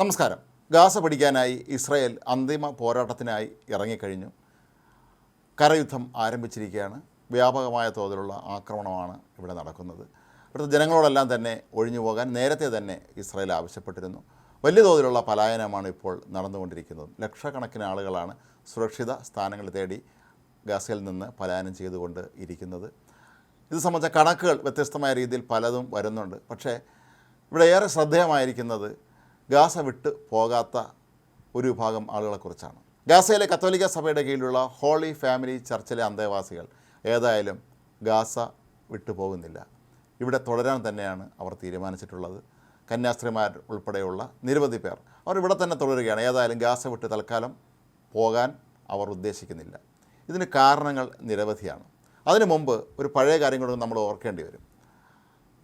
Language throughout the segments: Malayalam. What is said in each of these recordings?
നമസ്കാരം. ഗാസ പഠിക്കാനായി ഇസ്രയേൽ അന്തിമ പോരാട്ടത്തിനായി ഇറങ്ങിക്കഴിഞ്ഞു. കരയുദ്ധം ആരംഭിച്ചിരിക്കുകയാണ്. വ്യാപകമായ തോതിലുള്ള ആക്രമണമാണ് ഇവിടെ നടക്കുന്നത്. ഇവിടുത്തെ ജനങ്ങളോടെല്ലാം തന്നെ ഒഴിഞ്ഞു പോകാൻ നേരത്തെ തന്നെ ഇസ്രയേൽ ആവശ്യപ്പെട്ടിരുന്നു. വലിയ തോതിലുള്ള പലായനമാണ് ഇപ്പോൾ നടന്നുകൊണ്ടിരിക്കുന്നത്. ലക്ഷക്കണക്കിന് ആളുകളാണ് സുരക്ഷിത സ്ഥാനങ്ങൾ തേടി ഗാസയിൽ നിന്ന് പലായനം ചെയ്തുകൊണ്ട് ഇരിക്കുന്നത്. ഇത് സംബന്ധിച്ച കണക്കുകൾ വ്യത്യസ്തമായ രീതിയിൽ പലതും വരുന്നുണ്ട്. പക്ഷേ ഇവിടെ ഏറെ ശ്രദ്ധേയമായിരിക്കുന്നത് ഗാസ വിട്ട് പോകാത്ത ഒരു വിഭാഗം ആളുകളെക്കുറിച്ചാണ് ഗാസയിലെ കത്തോലിക്ക സഭയുടെ കീഴിലുള്ള ഹോളി ഫാമിലി ചർച്ചിലെ അന്തേവാസികൾ ഏതായാലും ഗാസ വിട്ടു പോകുന്നില്ല. ഇവിടെ തുടരാൻ തന്നെയാണ് അവർ തീരുമാനിച്ചിട്ടുള്ളത്. കന്യാസ്ത്രീമാർ ഉൾപ്പെടെയുള്ള നിരവധി പേർ അവർ ഇവിടെ തന്നെ തുടരുകയാണ്. ഏതായാലും ഗാസ വിട്ട് തൽക്കാലം പോകാൻ അവർ ഉദ്ദേശിക്കുന്നില്ല. ഇതിന് കാരണങ്ങൾ നിരവധിയാണ്. അതിനു മുമ്പ് ഒരു പഴയ കാര്യം കൂടെ നമ്മൾ ഓർക്കേണ്ടി വരും.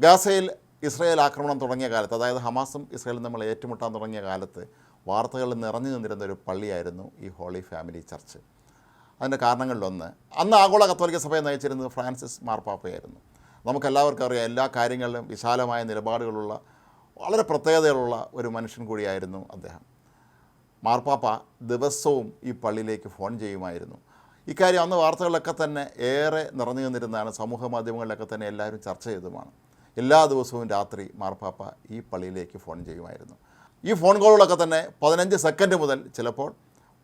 ഗാസയിൽ ഇസ്രായേൽ ആക്രമണം തുടങ്ങിയ കാലത്ത് അതായത് ഹമാസും ഇസ്രായേലും നമ്മൾ ഏറ്റുമുട്ടാൻ തുടങ്ങിയ കാലത്ത് വാർത്തകളിൽ നിറഞ്ഞു നിന്നിരുന്ന ഒരു പള്ളിയായിരുന്നു ഈ ഹോളി ഫാമിലി ചർച്ച്. അതിന്റെ കാരണങ്ങളിലൊന്ന് അന്ന് ആഗോള കത്തോലിക്ക സഭയെ നയിച്ചിരുന്നത് ഫ്രാൻസിസ് മാർപ്പാപ്പയായിരുന്നു. നമുക്കെല്ലാവർക്കും അറിയാം എല്ലാ കാര്യങ്ങളിലും വിശാലമായ നിലപാടുകളുള്ള വളരെ പ്രത്യേകതകളുള്ള ഒരു മനുഷ്യൻ കൂടിയായിരുന്നു അദ്ദേഹം. മാർപ്പാപ്പ ദിവസവും ഈ പള്ളിയിലേക്ക് ഫോൺ ചെയ്യുമായിരുന്നു. ഇക്കാര്യം അന്ന് വാർത്തകളിലൊക്കെ തന്നെ ഏറെ നിറഞ്ഞു നിന്നിരുന്നതാണ് സമൂഹ മാധ്യമങ്ങളിലൊക്കെ തന്നെ എല്ലാവരും ചർച്ച ചെയ്തതുമാണ്. എല്ലാ ദിവസവും രാത്രി മാർപ്പാപ്പ ഈ പള്ളിയിലേക്ക് ഫോൺ ചെയ്യുമായിരുന്നു. ഈ ഫോൺ കോളുകളൊക്കെ തന്നെ പതിനഞ്ച് സെക്കൻഡ് മുതൽ ചിലപ്പോൾ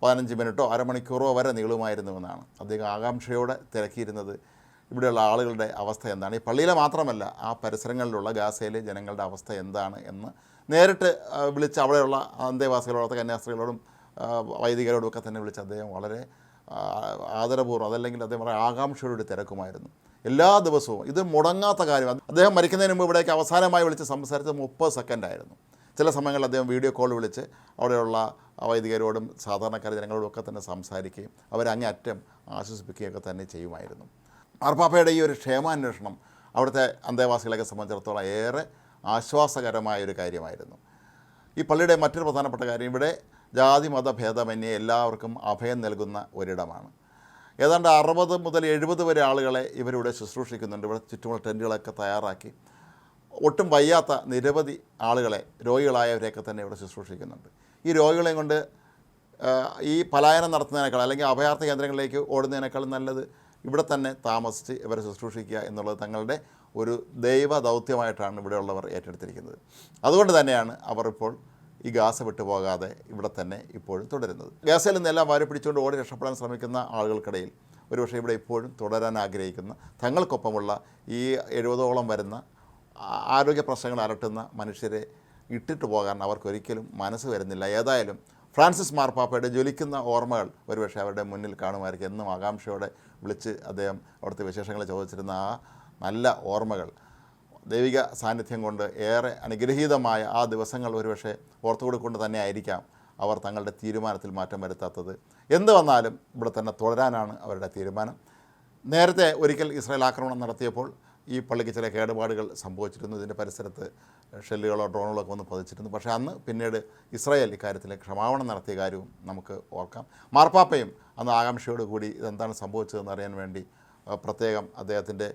പതിനഞ്ച് മിനിറ്റോ അരമണിക്കൂറോ വരെ നീളുമായിരുന്നുവെന്നാണ്. അദ്ദേഹം ആകാംക്ഷയോടെ തിരക്കിയിരുന്നത് ഇവിടെയുള്ള ആളുകളുടെ അവസ്ഥ എന്താണ്? ഈ പള്ളിയിലെ മാത്രമല്ല ആ പരിസരങ്ങളിലുള്ള ഗാസയിലെ ജനങ്ങളുടെ അവസ്ഥ എന്താണ് എന്ന് നേരിട്ട് വിളിച്ച് അവിടെയുള്ള അന്തേവാസികളോടൊക്കെ കന്യാസ്ത്രീകളോടും വൈദികരോടുമൊക്കെ തന്നെ വിളിച്ച് അദ്ദേഹം വളരെ ആദരപൂർവം അതല്ലെങ്കിൽ അദ്ദേഹം വളരെ ആകാംക്ഷയുടെ തിരക്കുമായിരുന്നു. എല്ലാ ദിവസവും ഇത് മുടങ്ങാത്ത കാര്യം. അദ്ദേഹം മരിക്കുന്നതിന് മുമ്പ് ഇവിടേക്ക് അവസാനമായി വിളിച്ച് സംസാരിച്ചത് മുപ്പത് സെക്കൻഡായിരുന്നു ചില സമയങ്ങളിൽ അദ്ദേഹം വീഡിയോ കോൾ വിളിച്ച് അവിടെയുള്ള വൈദികരോടും സാധാരണക്കാർ ജനങ്ങളോടും ഒക്കെ തന്നെ സംസാരിക്കുകയും അവരെ അങ്ങേയറ്റം ആശ്വസിപ്പിക്കുകയൊക്കെ തന്നെ ചെയ്യുമായിരുന്നു. മാർപ്പാപ്പയുടെ ഈ ഒരു ക്ഷേമാന്വേഷണം അവിടുത്തെ അന്തേവാസികളെയൊക്കെ സംബന്ധിച്ചിടത്തോളം ഏറെ ആശ്വാസകരമായ ഒരു കാര്യമായിരുന്നു. ഈ പള്ളിയുടെ മറ്റൊരു പ്രധാനപ്പെട്ട കാര്യം ഇവിടെ ജാതി മത ഭേദമന്യേ എല്ലാവർക്കും അഭയം നൽകുന്ന ഒരിടമാണ്. ഏതാണ്ട് അറുപത് മുതൽ എഴുപത് വരെ ആളുകളെ ഇവരിവിടെ ശുശ്രൂഷിക്കുന്നുണ്ട്. ഇവിടെ ചുറ്റുമുള്ള ടെന്റുകളൊക്കെ തയ്യാറാക്കി. ഒട്ടും വയ്യാത്ത നിരവധി ആളുകളെ രോഗികളായവരെയൊക്കെ തന്നെ ഇവിടെ ശുശ്രൂഷിക്കുന്നുണ്ട്. ഈ രോഗികളെയും കൊണ്ട് ഈ പലായനം നടത്തുന്നതിനേക്കാൾ അല്ലെങ്കിൽ അഭയാർത്ഥ കേന്ദ്രങ്ങളിലേക്ക് ഓടുന്നതിനേക്കാൾ നല്ലത് ഇവിടെ തന്നെ താമസിച്ച് ഇവരെ ശുശ്രൂഷിക്കുക എന്നുള്ളത് തങ്ങളുടെ ഒരു ദൈവ ദൗത്യമായിട്ടാണ് ഇവിടെയുള്ളവർ ഏറ്റെടുത്തിരിക്കുന്നത്. അതുകൊണ്ട് തന്നെയാണ് അവർ ഇപ്പോൾ ഈ ഗാസ വിട്ടുപോകാതെ ഇവിടെ തന്നെ ഇപ്പോഴും തുടരുന്നത്. ഗാസയിൽ നിന്നെല്ലാം വാരി പിടിച്ചുകൊണ്ട് ഓടി രക്ഷപ്പെടാൻ ശ്രമിക്കുന്ന ആളുകൾക്കിടയിൽ ഒരുപക്ഷെ ഇവിടെ ഇപ്പോഴും തുടരാൻ ആഗ്രഹിക്കുന്ന തങ്ങൾക്കൊപ്പമുള്ള ഈ എഴുപതോളം വരുന്ന ആരോഗ്യ പ്രശ്നങ്ങൾ അലട്ടുന്ന മനുഷ്യരെ ഇട്ടിട്ട് പോകാൻ അവർക്കൊരിക്കലും മനസ്സ് വരുന്നില്ല. ഏതായാലും ഫ്രാൻസിസ് മാർപ്പാപ്പയുടെ ജ്വലിക്കുന്ന ഓർമ്മകൾ ഒരുപക്ഷെ അവരുടെ മുന്നിൽ കാണുമായിരിക്കും. എന്നും ആകാംക്ഷയോടെ വിളിച്ച് അദ്ദേഹം അവിടുത്തെ വിശേഷങ്ങൾ ചോദിച്ചിരുന്ന ആ നല്ല ഓർമ്മകൾ ദൈവിക സാന്നിധ്യം കൊണ്ട് ഏറെ അനുഗ്രഹീതമായ ആ ദിവസങ്ങൾ ഒരുപക്ഷെ ഓർത്തുകൊടുക്കൊണ്ട് തന്നെ ആയിരിക്കാം അവർ തങ്ങളുടെ തീരുമാനത്തിൽ മാറ്റം വരുത്താത്തത്. എന്ത് വന്നാലും ഇവിടെ തന്നെ തുടരാനാണ് അവരുടെ തീരുമാനം. നേരത്തെ ഒരിക്കൽ ഇസ്രായേൽ ആക്രമണം നടത്തിയപ്പോൾ ഈ പള്ളിക്ക് ചില കേടുപാടുകൾ സംഭവിച്ചിരുന്നു. ഇതിന്റെ പരിസരത്ത് ഷെല്ലുകളോ ഡ്രോണുകളോ ഒക്കെ വന്ന് പതിച്ചിരുന്നു. പക്ഷേ അന്ന് പിന്നീട് ഇസ്രായേൽ ഇക്കാര്യത്തിൽ ക്ഷമാപണം നടത്തിയ കാര്യവും നമുക്ക് ഓർക്കാം. മാർപ്പാപ്പയും അന്ന് ആകാംക്ഷയോടുകൂടി ഇതെന്താണ് സംഭവിച്ചതെന്ന് അറിയാൻ വേണ്ടി പ്രത്യേകം അദ്ദേഹത്തിന്റെ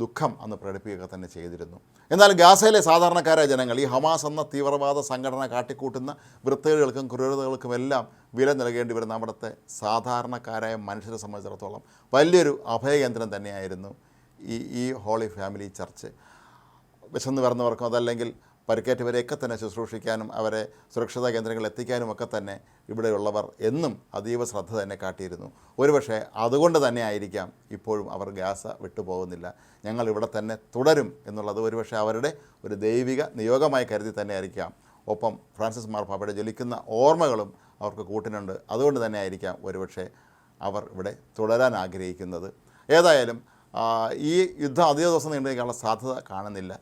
ദുഃഖം അന്ന് പ്രകടിപ്പിക്കുക തന്നെ ചെയ്തിരുന്നു. എന്നാൽ ഗാസയിലെ സാധാരണക്കാരായ ജനങ്ങൾ ഈ ഹമാസ് എന്ന തീവ്രവാദ സംഘടന കാട്ടിക്കൂട്ടുന്ന വൃത്തികേടുകൾക്കും ക്രൂരതകൾക്കും എല്ലാം വില നൽകേണ്ടി വരുന്ന അവിടുത്തെ സാധാരണക്കാരായ മനുഷ്യരെ സംബന്ധിച്ചിടത്തോളം വലിയൊരു അഭയകേന്ദ്രം തന്നെയായിരുന്നു ഈ ഈ ഹോളി ഫാമിലി ചർച്ച്. വിശന്ന് വരുന്നവർക്കും അതല്ലെങ്കിൽ പരിക്കേറ്റവരെയൊക്കെ തന്നെ ശുശ്രൂഷിക്കാനും അവരെ സുരക്ഷിത കേന്ദ്രങ്ങളിൽ എത്തിക്കാനും ഒക്കെ തന്നെ ഇവിടെയുള്ളവർ എന്നും അതീവ ശ്രദ്ധ തന്നെ കാട്ടിയിരുന്നു. ഒരുപക്ഷെ അതുകൊണ്ട് തന്നെ ആയിരിക്കാം ഇപ്പോഴും അവർ ഗാസ വിട്ടുപോകുന്നില്ല. ഞങ്ങൾ ഇവിടെ തന്നെ തുടരും എന്നുള്ളത് ഒരുപക്ഷെ അവരുടെ ഒരു ദൈവിക നിയോഗമായി കരുതി തന്നെ ആയിരിക്കാം. ഒപ്പം ഫ്രാൻസിസ് മാർപ്പാപ്പയുടെ ജ്വലിക്കുന്ന ഓർമ്മകളും അവർക്ക് കൂട്ടിനുണ്ട്. അതുകൊണ്ട് തന്നെ ആയിരിക്കാം ഒരുപക്ഷെ അവർ ഇവിടെ തുടരാൻ ആഗ്രഹിക്കുന്നത്. ഏതായാലും ഈ യുദ്ധം അധിക ദിവസം നീണ്ടു നിൽക്കാനുള്ള സാധ്യത കാണുന്നില്ല.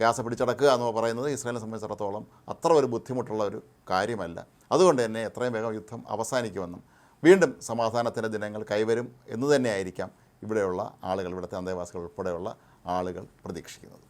ഗാസ പിടിച്ചടക്കുക എന്ന് പറയുന്നത് ഇസ്രായേലിനെ സംബന്ധിച്ചിടത്തോളം അത്ര ഒരു ബുദ്ധിമുട്ടുള്ള ഒരു കാര്യമല്ല. അതുകൊണ്ട് തന്നെ എത്രയും വേഗം യുദ്ധം അവസാനിക്കുമെന്നും വീണ്ടും സമാധാനത്തിന്റെ ദിനങ്ങൾ കൈവരും എന്ന് തന്നെയായിരിക്കാം ഇവിടെയുള്ള ആളുകൾ ഇവിടുത്തെ അന്തേവാസികൾ ഉൾപ്പെടെയുള്ള ആളുകൾ പ്രതീക്ഷിക്കുന്നത്.